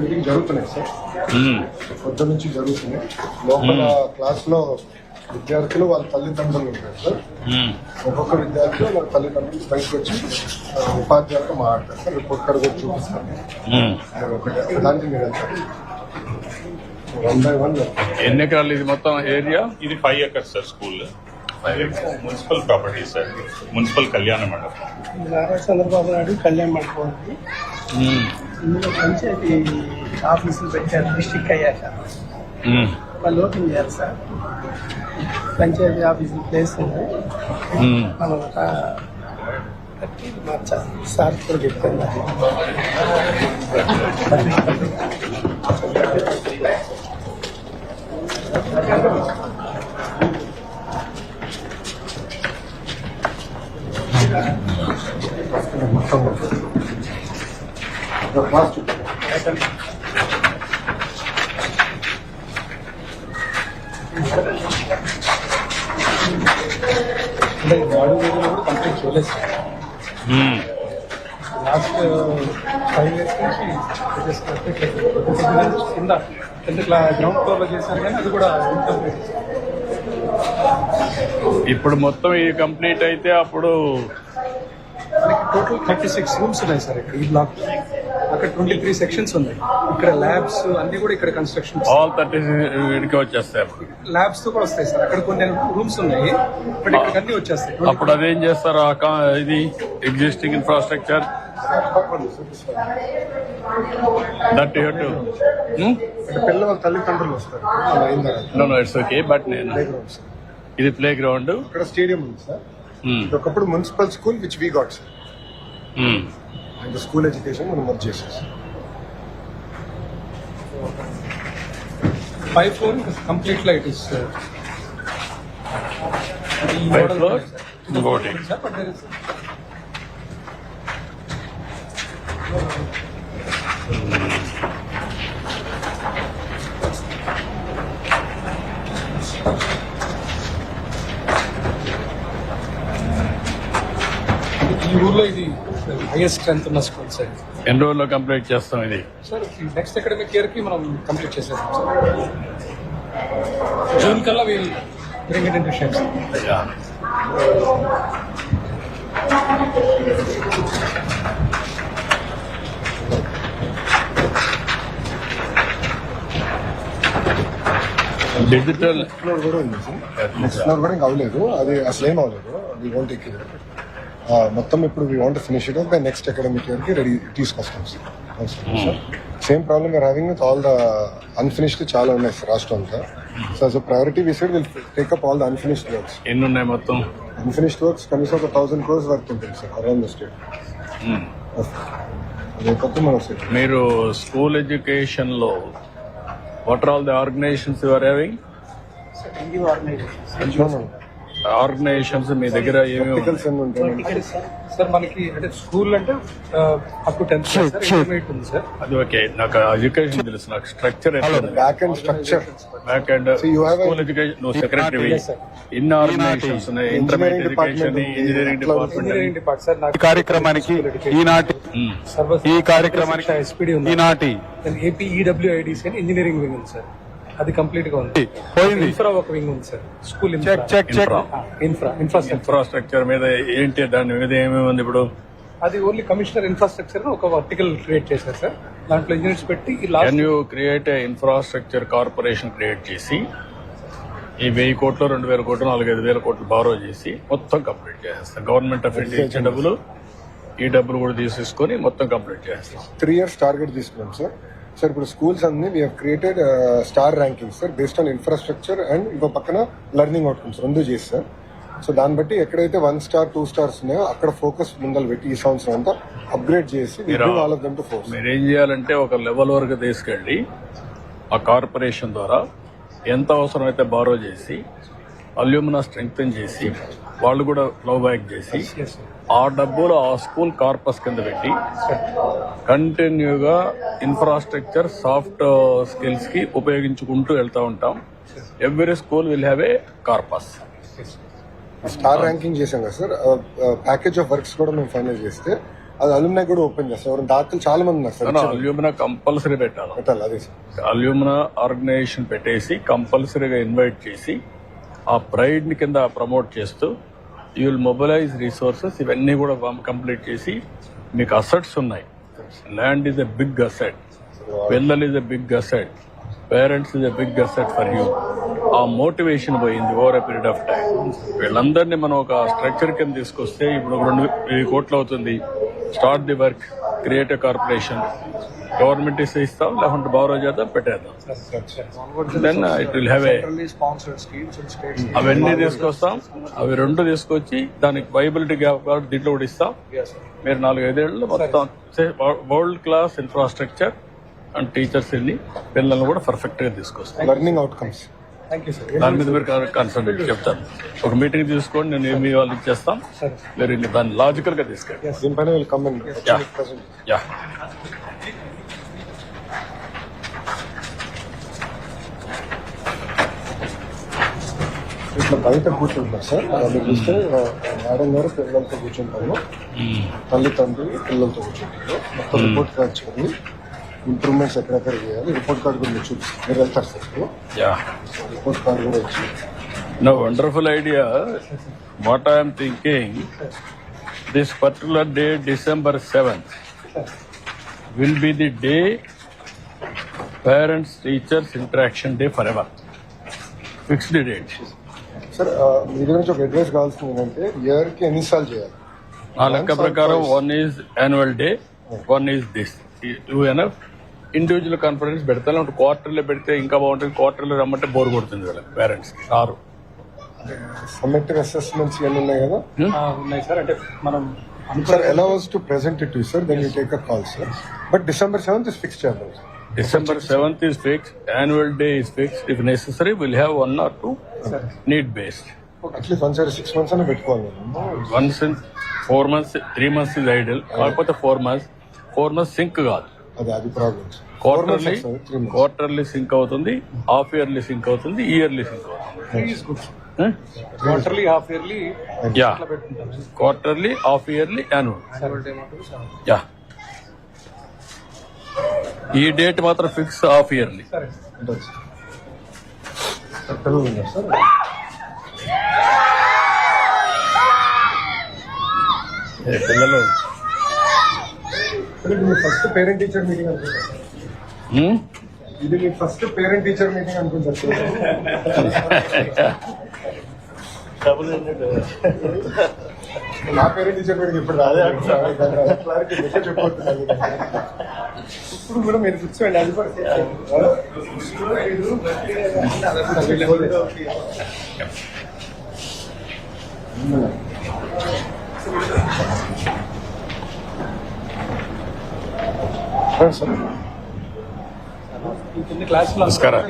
Meeting జరుగుతున్నాయి sir. పొద్దు నుంచి జరుగుతున్నాయి. లోపల క్లాస్లో విద్యార్థులు వాళ్ళ తల్లిదండ్రులు ఉంటారు సార్. ఒక్కొక్క విద్యార్థి వాళ్ళ తల్లిదండ్రులు బయటకు వచ్చి ఉపాధ్యాయులతో మాట్లాడతారు సార్ రిపోర్ట్ కార్డు కూడా చూపిస్తాను ఒకటి. దానికి మీరు వెళ్తారు. వన్ బై వన్ ఎన్ని ఎకరాలు ఇది మొత్తం ఏరియా? ఇది five acres sir school municipal property sir municipal కళ్యాణ మండపం. నారా చంద్రబాబు నాయుడు కళ్యాణ్ మండపం. ఇందులో పంచాయతీ ఆఫీసులు పెట్టారు డిస్టిక్ అయ్యాక. వాళ్ళు ఓపెన్ చేయాలి సార్. పంచాయతీ ఆఫీసులు ప్లేస్ ఉంది. మనం ఒక మార్చాలి. సార్ కూడా చెప్పాను మొత్తం ఒక క్లాస్ కూడా కంప్లీట్ చేయలేదు లాస్ట్ ఫైవ్ ఇయర్స్ నుంచి కింద గ్రౌండ్ ఫ్లోర్లో చేశారు కానీ అది కూడా incomplete. ఇప్పుడు మొత్తం ఇది కంప్లీట్ అయితే అప్పుడు మనకి టోటల్ థర్టీ సిక్స్ రూమ్స్ ఉన్నాయి సార్ ఇక్కడ ఈ బ్లాక్ అక్కడ ట్వంటీ త్రీ సెక్షన్స్ ఉన్నాయి. ఇక్కడ ల్యాబ్స్ అన్ని కూడా ఇక్కడ కన్స్ట్రక్షన్ ఆల్ థర్టీ వీడికి వచ్చేస్తారు ల్యాబ్స్తో కూడా వస్తాయి సార్. అక్కడ కొన్ని రూమ్స్ ఉన్నాయి బట్ ఇక్కడ అన్ని వచ్చేస్తాయి. అప్పుడు అదేం చేస్తారు? ఇది existing infrastructure that you to పిల్లల తల్లిదండ్రులు వస్తారు. అలా అయిన తర్వాత no no it's okay but నేను ఇది ప్లే గ్రౌండ్ ఇక్కడ స్టేడియం ఉంది సార్ ఇది ఒకప్పుడు municipal school which we got sir and school education మనం వర్క్ చేసాం sir five floor complete light is? ఇంకోటి. ఈ ఊర్లో ఇది హైయెస్ట్ స్ట్రెంత్ ఉన్న స్కూల్ సార్ ఎన్ని రోజుల్లో కంప్లీట్ చేస్తాం ఇది? సార్ నెక్స్ట్ అకాడమిక్ ఇయర్కి మనం కంప్లీట్ చేసేస్తాం సార్. జూన్ కల్లా we'll bring it in to digital floor కూడా ఉంది సార్. ఫ్లోర్ కూడా ఇంకా అవ్వలేదు. అది అసలు ఏం అవ్వలేదు. అది వాంట్ ఎక్కి మొత్తం ఇప్పుడు we want finish it by next academic ఇయర్కి రెడీ తీసుకొస్తాం sir same problem are having with all the unfinished చాలా ఉన్నాయి సార్ రాష్ట్రం అంతా. So uh priority we side will take up all the unfinished works ఎన్ని ఉన్నాయి మొత్తం? అన్ఫినిష్డ్ వర్క్స్ కనీసం ఒక థౌసండ్ క్రోర్స్ వర్క్ ఉంటుంది సార్ అరౌండ్ ద స్టేట్ మీరు స్కూల్ ఎడ్యుకేషన్లో what are all the organisations your having organisations మీ దగ్గర ఏమేమి ఆర్టికల్స్ ఎన్ని ఉంటాయి సార్ మనకి అంటే స్కూల్ అంటే up to tenth sir intermediate ఉంది సార్. అది ఓకే. నాకు ఎడ్యుకేషన్ తెలుసు. నాకు structure back and structure back and school education నువ్వు సెక్రటరీ Yes, sir. ఇన్ని ఆర్గనైజేషన్స్ ఉన్నాయి ఇంటర్మీడియట్ Engineering ఎడ్యుకేషన్ department ఉంది. Engineering department engineering depart sir నాకు కార్యక్రమానికి ఈనాటి ఈ కార్యక్రమానికి ఎస్పీడీ ఉంది. ఈనాటి ఏపీ ఈడబ్ల్యూఐడిసి అని ఇంజనీరింగ్ వింగ్ ఉంది సార్ అది కంప్లీట్గా ఉంది పోయింది. ఇన్ఫ్రా ఒక వింగ్ ఉంది sir school check check check infra infrastructure infrastructure మీద ఏంటి దాని మీద ఏమేమి ఉంది ఇప్పుడు? అది ఓన్లీ కమిషనర్ ఇన్ఫ్రాస్ట్రక్చర్ ఒక వర్టికల్ క్రియేట్ చేశారు సార్ దాంట్లో ఇంజనీర్స్ పెట్టి ఈ can last you create infrastructure corporation create చేసి ఈ వెయ్యి కోట్లు రెండు వేల కోట్లు నాలుగైదు వేల కోట్లు బారో చేసి మొత్తం కంప్లీట్ చేసేస్తాం. గవర్నమెంట్ ఆఫ్ ఇండియా ఇచ్చే డబ్బులు ఈ డబ్బులు కూడా తీసేసుకొని మొత్తం కంప్లీట్ చేస్తాం త్రీ ఇయర్స్ టార్గెట్ తీసుకున్నాం సార్ సార్ ఇప్పుడు స్కూల్స్ అన్ని we created star ranking sir based on infrastructure and ఇంకో పక్కన లెర్నింగ్ అవుట్కమ్స్ రెండు చేసి సార్ సో దాన్ని బట్టి ఎక్కడైతే వన్ స్టార్ టూ స్టార్స్ ఉన్నాయో అక్కడ ఫోకస్ ముందలు పెట్టి ఈ సంవత్సరం అంతా అప్గ్రేడ్ చేసి all of them to force మీరు ఏం చేయాలంటే ఒక లెవెల్ వరకు తీసుకెళ్ళి ఆ కార్పొరేషన్ ద్వారా ఎంత అవసరమైతే బారో చేసి అల్యూమినా స్ట్రెంగ్తన్ చేసి వాళ్ళు కూడా ఫ్లో బ్యాక్ చేసి ఆ డబ్బులు ఆ స్కూల్ కార్పస్ కింద పెట్టి కంటిన్యూగా ఇన్ఫ్రాస్ట్రక్చర్ సాఫ్ట్ స్కిల్స్కి ఉపయోగించుకుంటూ వెళ్తూ ఉంటాం. Every school will have a corpus star ranking చేసాం కదా సార్ ప్యాకేజ్ ఆఫ్ వర్క్స్ కూడా మేము ఫైనల్ చేస్తే అది అల్యూమినా కూడా ఓపెన్ చేస్తాం ఎవరైనా దాతలు చాలా మంది ఉన్నారు సార్ అల్యూమినా కంపల్సరీ పెట్టాలి. పెట్టాలి అదే సార్ అల్యూమినా ఆర్గనైజేషన్ పెట్టేసి కంపల్సరీగా ఇన్వైట్ చేసి ఆ ప్రైడ్ని కింద ప్రమోట్ చేస్తూ యూ విల్ మొబిలైజ్ రిసోర్సెస్ ఇవన్నీ కూడా కంప్లీట్ చేసి మీకు అసెట్స్ ఉన్నాయి. Land is a big asset పిల్లలు is a big asset parents is a big asset for you ఆ మోటివేషన్ పోయింది over a period of time వీళ్ళందరినీ మనం ఒక స్ట్రక్చర్ కింద తీసుకొస్తే ఇప్పుడు రెండు వెయ్యి కోట్లు అవుతుంది. Start the work create corporation government ఇస్తే ఇస్తాం లేకుంటే బారో చేద్దాం పెట్టేద్దాం. Then it will have a అవన్నీ తీసుకొస్తాం అవి రెండు తీసుకొచ్చి దానికి వైబిలిటీ గ్యాప్ కాబట్టి దీంట్లో కూడా ఇస్తాం. మీరు నాలుగు ఐదేళ్ళు మొత్తం world class infrastructure and teachers వెళ్ళి పిల్లల్ని కూడా పర్ఫెక్ట్గా తీసుకొస్తాం. లెర్నింగ్ అవుట్కమ్స్ దాని మీద మీరు కన్సల్ట్ చెప్తాను. ఒక మీటింగ్ తీసుకోండి నేను ఏమి వాళ్ళు ఇచ్చేస్తాం. మీరు దాన్ని లాజికల్గా తీసుకెళ్ళి వీళ్ళు ఇట్లా బయట కూర్చుంటారు సార్ మీరు చూస్తే మేడం గారు పిల్లలతో కూర్చుంటారు. తల్లి తండ్రి పిల్లలతో కూర్చుంటారు. మొత్తం రిపోర్ట్ కార్డ్ చదివి ఇంప్రూవ్మెంట్స్ ఎక్కడెక్కడ చేయాలి రిపోర్ట్ కార్డ్ కూడా మీరు చూపిస్తారు మీరు వెళ్తారు సార్ రిపోర్ట్ కార్డ్ కూడా వచ్చి No wonderful idea. What I am thinking, this particular day, December 7th, will be the day parents teachers interaction day forever. Fixed date. Sir మీ దగ్గర నుంచి ఒక అడ్వైస్ కావాల్సింది ఏంటంటే ఇయర్కి ఎన్నిసార్లు చేయాలి? నా లెక్క ప్రకారం one is annual day one is this two enough individual conference పెడతా లేకుంటే క్వార్టర్లో పెడితే ఇంకా బాగుంటుంది. క్వార్టర్లో రమ్మంటే బోర్ కొడుతుంది పేరెంట్స్ రారు సమ్మెటివ్ అసెస్మెంట్స్ ఇవన్నీ ఉన్నాయి కదా? ఉన్నాయి సార్. అంటే మనం సార్ ఎలా to present it to sir then you take a call sir but December seventh is fix చేద్దాం December 7th is fixed, annual day is fixed. If necessary, we'll have one or two need based. At least one side six months పెట్టుకోవాలి months, three months is ideal. కాకపోతే four months four months sync కాదు. అది అది problem quarterly sync అవుతుంది half yearly sync అవుతుంది yearly sync అవుతుంది. Quarterly half yearly yeah quarterly half yearly annual yeah ఈ date మాత్రం ఫిక్స్ హాఫ్ ఇయర్లీ సరే. ఉంటుంది సార్ పిల్లలు ఉన్నారు సార్ పిల్లలు ఇది మీ ఫస్ట్ పేరెంట్ టీచర్ మీటింగ్ అనుకుంటా. హ్మ్? ఇది మీ ఫస్ట్ పేరెంట్ టీచర్ మీటింగ్ అనుకుంటా. నా పేరెంట్ టీచర్ మీటింగ్ ఇప్పుడు రాదే క్లారిటీ ఇప్పుడు కూడా మీరు కూర్చోండి అది కూడా సార్ ఈ కింద క్లాస్లో నమస్కారం.